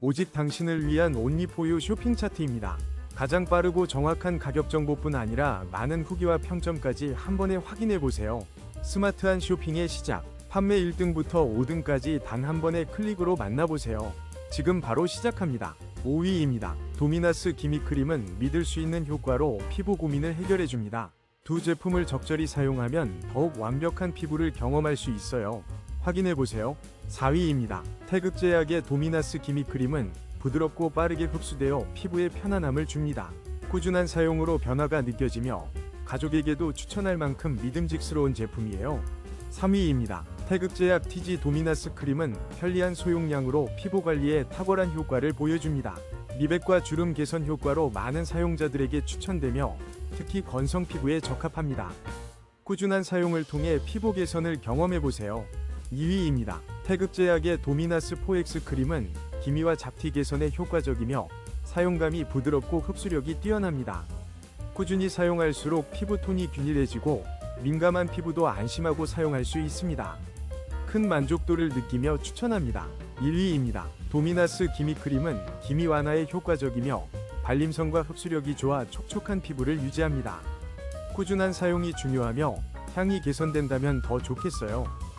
오직 당신을 위한 온리포유 쇼핑 차트입니다. 가장 빠르고 정확한 가격 정보뿐 아니라 많은 후기와 평점까지 한 번에 확인해 보세요. 스마트한 쇼핑의 시작. 판매 1등부터 5등까지 단 한 번의 클릭으로 만나보세요. 지금 바로 시작합니다. 5위입니다. 도미나스 기미 크림은 믿을 수 있는 효과로 피부 고민을 해결해 줍니다. 두 제품을 적절히 사용하면 더욱 완벽한 피부를 경험할 수 있어요. 확인해 보세요. 4위입니다. 태극제약의 도미나스 기미크림은 부드럽고 빠르게 흡수되어 피부에 편안함을 줍니다. 꾸준한 사용으로 변화가 느껴지며 가족에게도 추천할 만큼 믿음직스러운 제품이에요. 3위입니다. 태극제약 TG 도미나스 크림은 편리한 소용량으로 피부 관리에 탁월한 효과를 보여줍니다. 미백과 주름 개선 효과로 많은 사용자들에게 추천되며 특히 건성 피부에 적합합니다. 꾸준한 사용을 통해 피부 개선을 경험해 보세요. 2위입니다. 태극제약의 도미나스 포엑스 크림은 기미와 잡티 개선에 효과적이며 사용감이 부드럽고 흡수력이 뛰어납니다. 꾸준히 사용할수록 피부톤이 균일해지고 민감한 피부도 안심하고 사용할 수 있습니다. 큰 만족도를 느끼며 추천합니다. 1위입니다. 도미나스 기미 크림은 기미 완화에 효과적이며 발림성과 흡수력이 좋아 촉촉한 피부를 유지합니다. 꾸준한 사용이 중요하며 향이 개선된다면 더 좋겠어요.